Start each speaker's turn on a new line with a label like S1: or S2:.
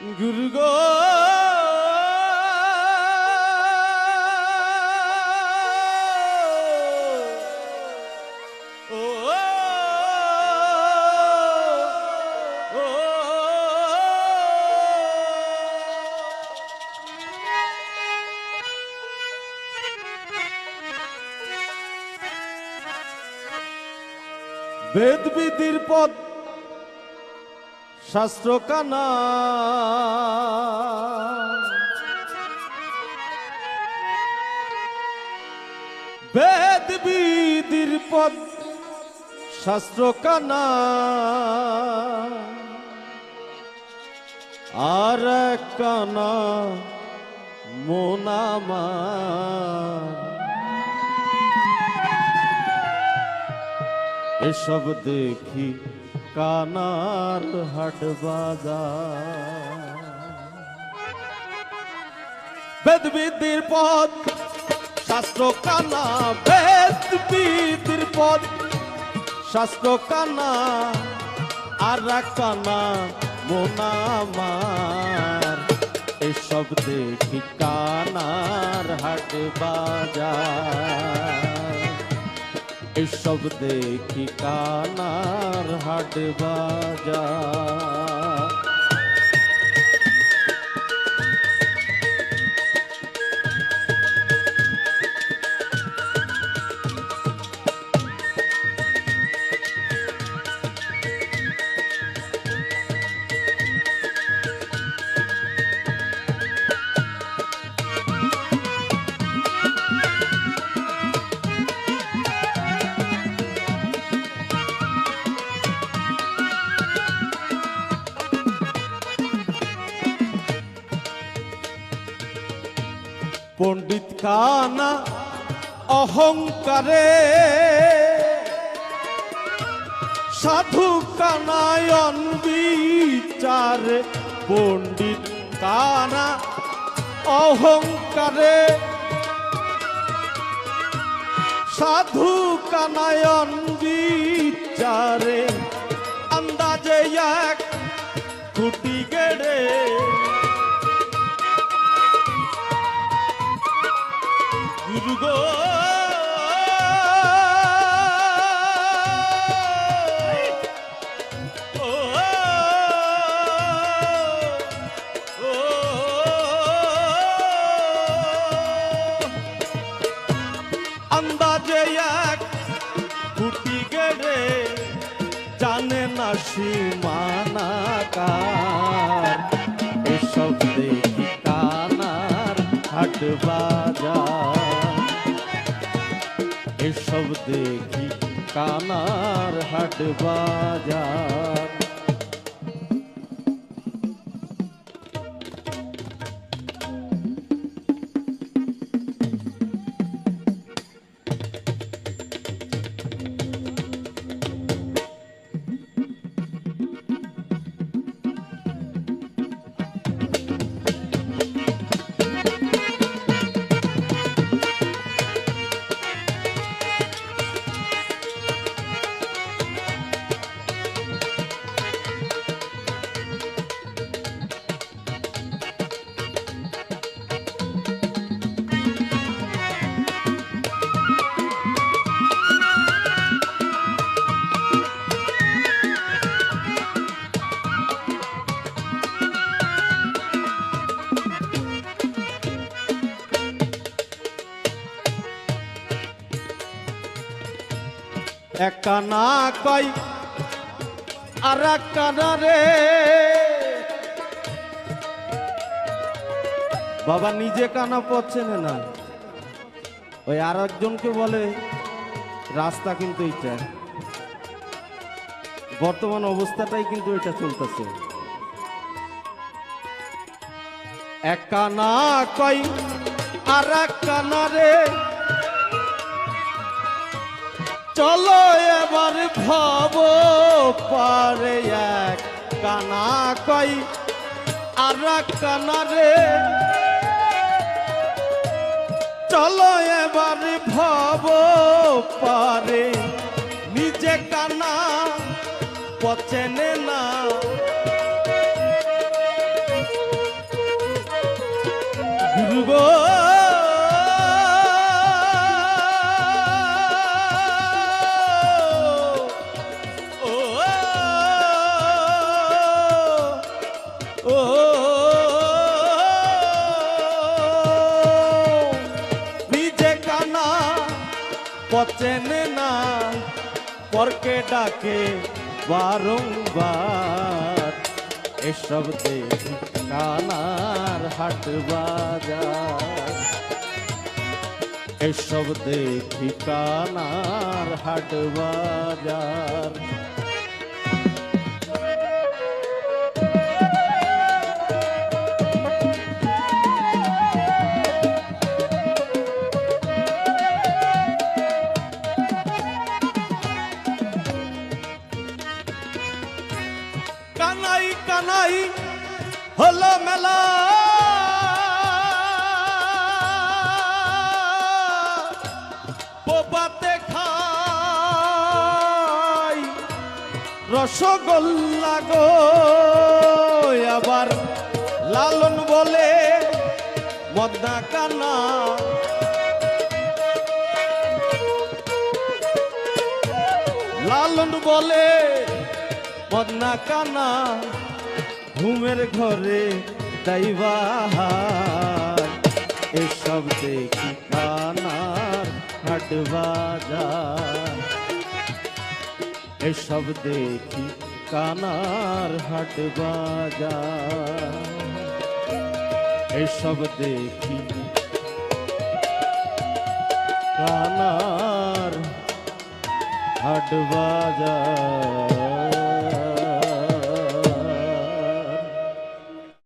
S1: গুরু পদ শাস্ত্র কানা। বেদ বিধির পদ শাস্ত্র কানা। আর কানা মোনামা এসব দেখি কানার হাট বাজার। বেদবিদির পথ শাস্ত্র কানা, বেদবিদির পথ শাস্ত্র কানা, আর কানা মোনামার এসব দেখি কানার হাট বাজার। এসব দেখি কানার হাট বাজার পণ্ডিত কানা অহংকারে। সাধু কানায়ন বিচারে পণ্ডিত কানা অহংকারে। সাধু কানায়ন বিচারে আন্দাজে এক খুঁটি গেড়ে। আন্দাজে এক কুটি গেড়ে জানে না সীমানা কার এসব দেখি কানার হাট বাজার। এসব দেখি কানার হাট বাজার। এক কানা কই আর এক কানা রে। বাবা নিজে কানা পড়ছেন না। ওই আর একজনকে বলে, রাস্তা কিন্তু এইটা। বর্তমান অবস্থাটাই কিন্তু এটা চলতেছে। এক কানা কই আর এক কানা রে। চলো এবার ভাব পারে এক কানা কই, আর কানা রে। চলো এবার ভাব পারে, নিজে কানা পচেনে না গুরুগো ও পচেন না, পরকে ডাকে বারংবার। এসব দেখি কানার হাট বাজার। এসব দেখি কানার হাট বাজার। কানাই কানাই হলো মেলা। বোবাতে খাই রসগোল্লা গো। আবার লালন বলে মদনা কানা। লালন বলে মদনা কানা, ঘুমের ঘরে দাইবাহার। এসব দেখি কানার হাট বাজার। এসব দেখি কানার হাট বাজার। এসব দেখি কানার হাট বাজার।